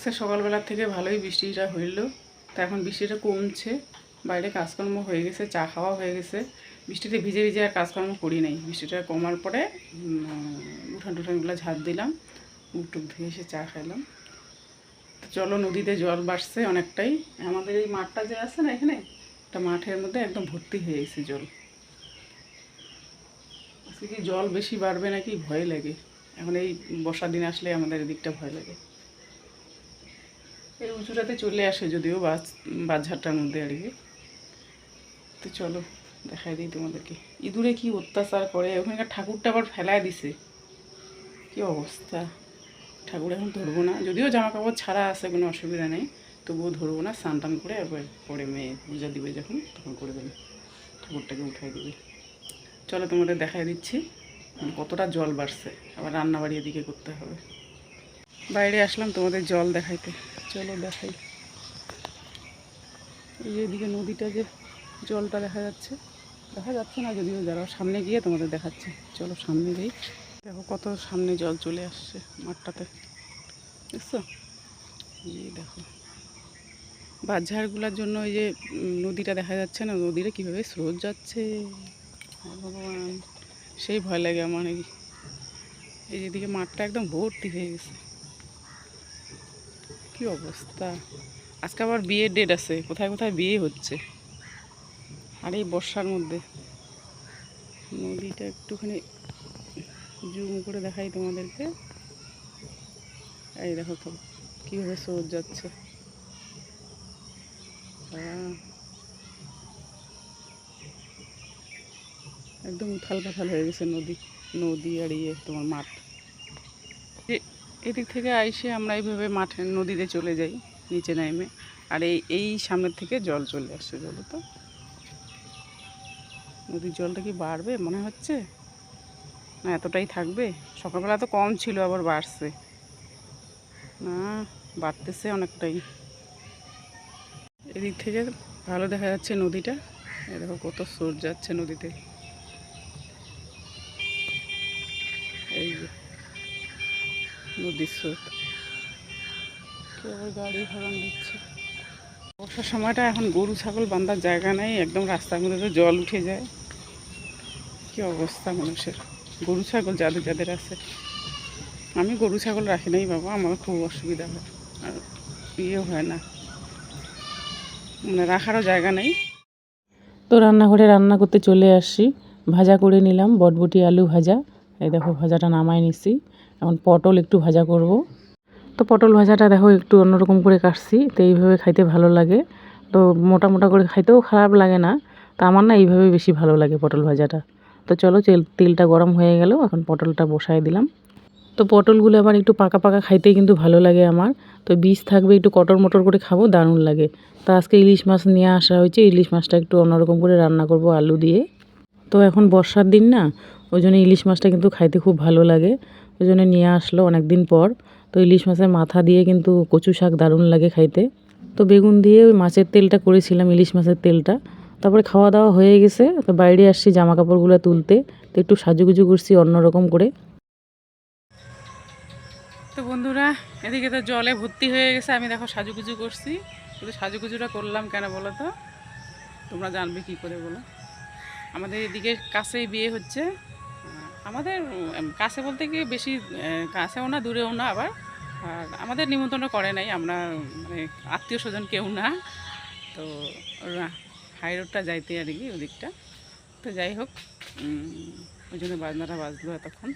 আজকে সকালবেলা থেকে ভালোই বৃষ্টিটা হইল। তা এখন বৃষ্টিটা কমছে, বাইরে কাজকর্ম হয়ে গেছে, চা খাওয়া হয়ে গেছে। বৃষ্টিতে ভিজে ভিজে আর কাজকর্ম করি নাই। বৃষ্টিটা কমার পরে উঠান টুঠানগুলো ঝাঁপ দিলাম টুক ধুয়ে এসে চা খাইলাম। তো চলো, নদীতে জল বাড়ছে অনেকটাই। আমাদের এই মাঠটা যে আছে না এখানে একটা মাঠের মধ্যে একদম ভর্তি হয়ে গেছে জল। আজকে কি জল বেশি বাড়বে নাকি ভয় লাগে? এখন এই বর্ষার দিন আসলে আমাদের এদিকটা ভয় লাগে। এই উঁচুটাতে চলে আসে যদিও বাস বাজারটার মধ্যে আর কি। তো চলো, দেখাই দিই তোমাদেরকে। ইঁদুরে কি অত্যাচার করে? ওখানকার ঠাকুরটা আবার ফেলায় দিছে। কি অবস্থা? ঠাকুর এখন ধরবো না। যদিও জামা কাপড় ছাড়া আছে, কোনো অসুবিধা নেই। তবুও ধরবো না। স্নান টান করে একবার পরে মেয়ে পূজা দিবে যখন, তখন করে দেবে। ঠাকুরটাকে উঠাই দেবে। চলো তোমাদের দেখাই দিচ্ছি। মানে কতটা জল বাড়ছে। আবার রান্না বাড়ি এদিকে করতে হবে। বাইরে আসলাম তোমাদের জল দেখাইতে। চলো দেখাই। এই এদিকে নদীটা যে জলটা দেখা যাচ্ছে দেখা যাচ্ছে না যদিও যারা সামনে গিয়ে তোমাদের দেখাচ্ছে। চলো সামনে যাই। দেখো কত সামনে জল চলে আসছে মাঠটাতে। বুঝছ এই দেখো। বাজারগুলোর জন্য এই যে নদীটা দেখা যাচ্ছে না, নদীটা কীভাবে স্রোত যাচ্ছে? ভগবান, সেই ভয় লাগে আমার এই যেদিকে মাঠটা একদম ভর্তি হয়ে গেছে। কি অবস্থা? আজকে আবার বিয়ের ডেট আছে, কোথায় কোথায় বিয়ে হচ্ছে? আর এই বর্ষার মধ্যে। নদীটা একটুখানি জুম করে দেখাই তোমাদেরকে। এই দেখো তো, কীভাবে স্রোত যাচ্ছে। একদম উথাল পাথাল হয়ে গেছে নদী নদী আর ইয়ে তোমার মাঠ। এদিক থেকে আইসে আমরা এইভাবে মাঠে, নদীতে চলে যাই, নিচে নেমে। আর এই এই সামনের থেকে জল চলে আসছে বলো তো। নদীর জলটা কি বাড়বে, মনে হচ্ছে? না, এতটাই থাকবে? সকালবেলা তো কম ছিল, আবার বাড়ছে। না, বাড়তেছে অনেকটাই। এদিক থেকে ভালো দেখা যাচ্ছে নদীটা। দেখো কত স্রোত যাচ্ছে নদীতে এই যে কেউ গাড়ি হরন দিচ্ছে? বর্ষার সময়টা এখন গরু, ছাগল বাঁধার জায়গা নেই, একদম রাস্তার মধ্যে জল উঠে যায়। কি অবস্থা মানুষের? গরু, ছাগল যাদের যাদের আছে। আমি গরু, ছাগল রাখি নাই বাবা, আমার খুব অসুবিধা হয়। আর ইয়ে হয় না। মানে রাখারও জায়গা নেই। তো রান্নাঘরে রান্না করতে চলে আসছি ভাজা করে নিলাম, বটবটি, আলু ভাজা। এই দেখো ভাজাটা নামায় নিছি। এখন পটল একটু ভাজা করব। তো পটল ভাজাটা দেখো একটু অন্যরকম করে কাটছি, তো এইভাবে খাইতে ভালো লাগে। তো মোটা মোটা করে খাইতেও খারাপ লাগে না, তা আমার না এইভাবে বেশি ভালো লাগে পটল ভাজাটা। তো চলো তেল তেলটা গরম হয়ে গেল, এখন পটলটা বসায় দিলাম। তো পটলগুলো আবার একটু পাকা পাকা খাইতেই কিন্তু ভালো লাগে আমার। তো বীজ থাকবে, একটু কটর মটর করে খাব, দারুণ লাগে। তো আজকে ইলিশ মাছ নিয়ে আসা হয়েছে, ইলিশ মাছটা একটু অন্যরকম করে রান্না করব আলু দিয়ে। তো এখন বর্ষার দিন না ওই জন্য ইলিশ মাছটা কিন্তু খাইতে খুব ভালো লাগে। ওই জন্য নিয়ে আসলো অনেক দিন পর। তো ইলিশ মাছের মাথা দিয়ে কিন্তু কচু শাক দারুণ লাগে খাইতে। তো বেগুন দিয়ে ওই মাছের তেলটা করেছিলাম, ইলিশ মাছের তেলটা। তারপরে খাওয়া দাওয়া হয়ে গেছে। তো বাইরে আসছি জামা কাপড়গুলো তুলতে। তো একটু সাজুগুজু করছি অন্যরকম করে। তো বন্ধুরা, এদিকে তো জলে ভর্তি হয়ে গেছে। আমি দেখো সাজুগুজু করছি। কিন্তু সাজুগুজুটা করলাম কেন বলো তো? তোমরা জানবে কি করে বলো। আমাদের এদিকে কাছেই বিয়ে হচ্ছে। আমাদের কাছে বলতে কি বেশি কাছেও না, দূরেও না আবার। আর আমাদের নিমন্ত্রণ করে নাই, আমরা মানে আত্মীয় স্বজন কেউ না। তো হাই রোডটা যাইতে আর কি, ওদিকটা। তো যাই হোক ওই জন্য বাজনাটা বাজলো এতক্ষণ।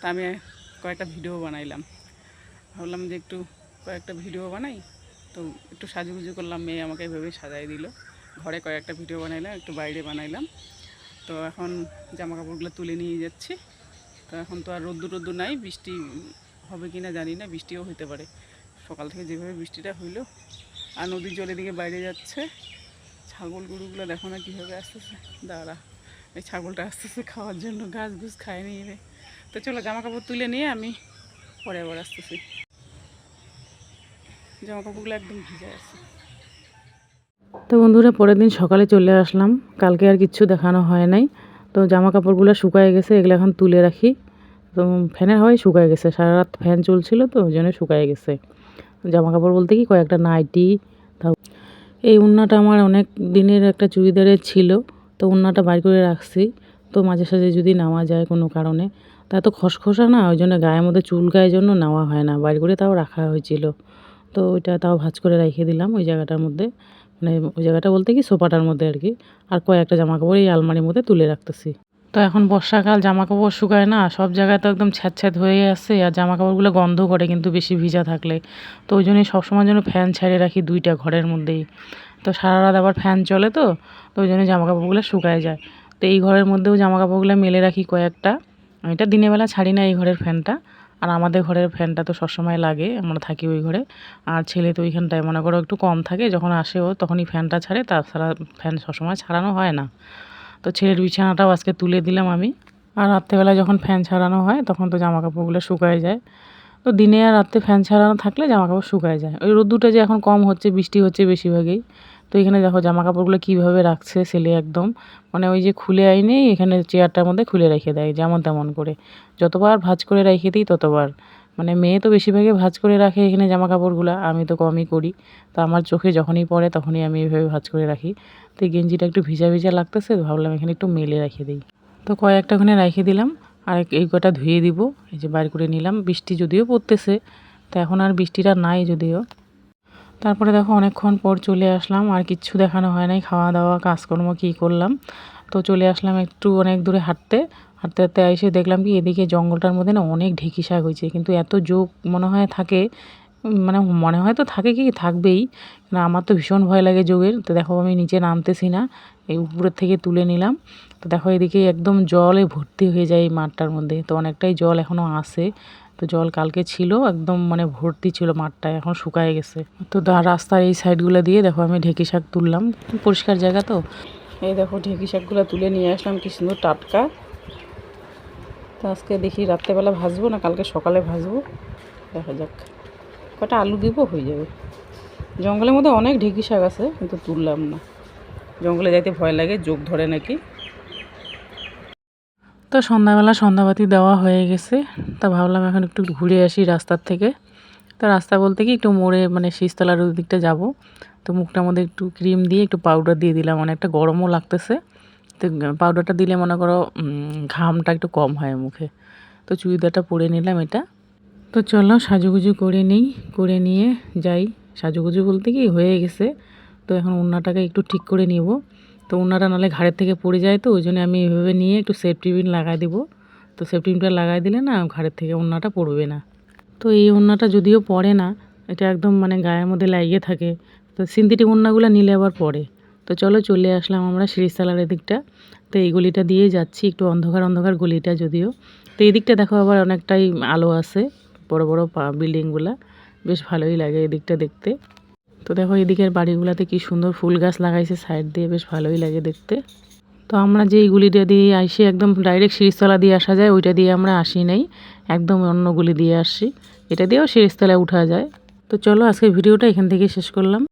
তা আমি কয়েকটা ভিডিও বানাইলাম। ভাবলাম যে একটু কয়েকটা ভিডিও বানাই। তো একটু সাজুগুজু করলাম, মেয়ে আমাকে এভাবে সাজাই দিল। ঘরে কয়েকটা ভিডিও বানাইলাম, একটু বাইরে বানাইলাম। তো এখন জামা কাপড়গুলো তুলে নিয়ে যাচ্ছি। তো এখন তো আর রোদ্দুর রোদ্দুর নাই, বৃষ্টি হবে কি না জানি না, বৃষ্টিও হতে পারে। সকাল থেকে যেভাবে বৃষ্টিটা হইল, আর নদীর জলের দিকে বাইরে যাচ্ছে। ছাগল গরুগুলো দেখো না কীভাবে আসতেছে। দাঁড়া, এই ছাগলটা আসতেছে খাওয়ার জন্য গাছ গুছ খায় নিয়ে রে তো চলো জামা কাপড় তুলে নিয়ে আমি পরে আবার আসতেছি। জামা কাপড়গুলো একদম ভিজে আছে। তো বন্ধুরা, পরের দিন সকালে চলে আসলাম। কালকে আর কিচ্ছু দেখানো হয় নাই। তো জামা কাপড়গুলো শুকায় গেছে, এগুলো এখন তুলে রাখি। তো ফ্যানের হয় শুকায় গেছে সারা রাত ফ্যান চলছিল তো, ওই জন্য শুকায় গেছে। জামা কাপড় বলতে কি, কয়েকটা নাইটি, তাও এই উন্নাটা আমার অনেক দিনের একটা চুড়িদারের ছিল, তো উন্নাটা বাইর করে রাখছি। তো মাঝে সাঝে যদি নেওয়া যায় কোনো কারণে, তা তো খসখসা না, ওই জন্য গায়ের মধ্যে চুলকায় জন্য নেওয়া হয় না, বাইর করে তাও রাখা হয়েছিল। তো ওইটা তাও ভাজ করে রেখে দিলাম ওই জায়গাটার মধ্যে। মানে ওই জায়গাটা বলতে কি সোফাটার মধ্যে আর কি। আর কয়েকটা জামা কাপড় এই আলমারির মধ্যে তুলে রাখতেছি। তো এখন বর্ষাকাল জামা কাপড় শুকায় না, সব জায়গায় তো একদম ছ্যাঁত ছ্যাঁত হয়ে আসছে আর জামা কাপড়গুলো গন্ধ করে কিন্তু বেশি ভিজা থাকলে। তো ওই জন্যই সবসময় জন্য ফ্যান ছেড়ে রাখি দুইটা ঘরের মধ্যেই। তো সারা রাত আবার ফ্যান চলে তো তো ওই জন্য জামা কাপড়গুলো শুকায় যায়। তো এই ঘরের মধ্যেও জামা কাপড়গুলো মেলে রাখি কয়েকটা। এটা দিনের বেলা ছাড়ি না এই ঘরের ফ্যানটা। আর আমাদের ঘরের ফ্যানটা তো সবসময় লাগে, আমরা থাকি ওই ঘরে। আর ছেলে তো ওইখানটায়, মনে করো একটু কম থাকে, যখন আসে ও তখনই ফ্যানটা ছাড়ে, তাছাড়া ফ্যান সবসময় ছাড়ানো হয় না। তো ছেলের বিছানাটাও আজকে তুলে দিলাম আমি। আর রাত্রেবেলা যখন ফ্যান ছাড়ানো হয়, তখন তো জামা কাপড়গুলো শুকায় যায়। তো দিনে আর রাত্রে ফ্যান ছাড়ানো থাকলে জামা কাপড় শুকায় যায়। ওই রোদ্দুটা যে এখন কম হচ্ছে, বৃষ্টি হচ্ছে বেশিরভাগই। তো এখানে দেখো জামা কাপড়গুলো কীভাবে রাখছে ছেলে একদম। মানে ওই যে খুলে আইনে, এখানে চেয়ারটার মধ্যে খুলে রেখে দেয়, যেমন তেমন করে। যতবার ভাঁজ করে রেখে দিই ততবার। মানে মেয়ে তো বেশিরভাগই ভাজ করে রাখে এখানে জামা কাপড়গুলো আমি তো কমই করি। তো আমার চোখে যখনই পড়ে তখনই আমি এইভাবে ভাঁজ করে রাখি। তো এই গেঞ্জিটা একটু ভিজা ভিজা লাগতেছে ভাবলাম এখানে একটু মেলে রেখে দিই। তো কয়েকটা ওখানে রেখে দিলাম, আর এই কটা ধুয়ে দিব। এই যে বাইর করে নিলাম, বৃষ্টি যদিও পড়তেছে, তো এখন আর বৃষ্টিটা নাই যদিও। তারপরে দেখো অনেকক্ষণ পর চলে আসলাম, আর কিচ্ছু দেখানো হয় নাই, খাওয়া দাওয়া, কাজকর্ম কী করলাম। তো চলে আসলাম একটু অনেক দূরে হাঁটতে হাঁটতে হাঁটতে এসে দেখলাম কি এদিকে জঙ্গলটার মধ্যে না অনেক ঢেঁকি শাক হয়েছে, কিন্তু এত যোগ মনে হয় থাকে মানে মনে হয় তো থাকে কি, থাকবেই আমার তো ভীষণ ভয় লাগে যোগের তো দেখো আমি নিচে নামতেছি না, এই উপরের থেকে তুলে নিলাম। তো দেখো এদিকে একদম জলে ভর্তি হয়ে যায় এই মাঠটার মধ্যে। তো অনেকটাই জল এখনও আসে তো জল কালকে ছিল, একদম মানে ভর্তি ছিল মাঠটা, এখন শুকায় গেছে। তো রাস্তার এই সাইডগুলো দিয়ে দেখো আমি ঢেঁকি শাক তুললাম। পরিষ্কার জায়গা তো। এই দেখো ঢেঁকি শাকগুলো তুলে নিয়ে আসলাম, কি সুন্দর টাটকা। তো আজকে দেখি রাত্রেবেলা ভাজবো না কালকে সকালে ভাজবো? দেখা যাক। কটা আলু দিব, হয়ে যাবে। জঙ্গলের মধ্যে অনেক ঢেঁকি শাক আছে, কিন্তু তুললাম না। জঙ্গলে যাইতে ভয় লাগে যোগ ধরে নাকি। তো সন্ধ্যাবেলা সন্ধ্যাবাতি দেওয়া হয়ে গেছে। তা ভাবলাম এখন একটু ঘুরে আসি রাস্তার থেকে। তো রাস্তা বলতে কি একটু মোড়ে মানে শীষতলার ওই দিকটা যাব। তো মুখটার মধ্যে একটু ক্রিম দিয়ে একটু পাউডার দিয়ে দিলাম। অনেকটা গরমও লাগতেছে। তো পাউডারটা দিলে মনে করো ঘামটা একটু কম হয় মুখে। তো চুড়িদারটা পরে নিলাম এটা। তো চলো সাজুগুজু করে নিই, করে নিয়ে যাই। সাজুগুজু বলতে কি হয়ে গেছে। তো এখন উন্নাটাকে একটু ঠিক করে নিব। তো উন্নাটা নাহলে ঘাড়ের থেকে পড়ে যায় তো ওই জন্য আমি এইভাবে নিয়ে একটু সেফটি পিন লাগাই দিব। তো সেফটি পিনটা লাগাই দিলে না ঘাড়ের থেকে উন্নাটা পড়বে না। তো এই উন্নাটা যদিও পড়ে না, এটা একদম মানে গায়ের মধ্যে লাগিয়ে থাকে। তো সিন্থেটিক উন্নাগুলো নিলে আবার পড়ে। তো চলো চলে আসলাম আমরা সিঁড়িসালার দিকটা। তো এই গলিটা দিয়ে যাচ্ছি, একটু অন্ধকার অন্ধকার গলিটা যদিও। তো এই দিকটা দেখো আবার অনেকটাই আলো আছে, বড় বড় বিল্ডিংগুলা বেশ ভালোই লাগে এদিকটা দেখতে। তো দেখো এদিকের বাড়িগুলোতে কি সুন্দর ফুল গাছ লাগাইছে সাইড দিয়ে বেশ ভালোই লাগে দেখতে। তো আমরা যেই গুলিটা দিয়ে আসি একদম ডাইরেক্ট সিরিজতলা দিয়ে আসা যায়, ওইটা দিয়ে আমরা আসি নাই। একদম অন্য গুলি দিয়ে আসি। এটা দিয়েও সিরিজতলায় উঠা যায়। তো চলো আজকে ভিডিওটা এখান থেকে শেষ করলাম।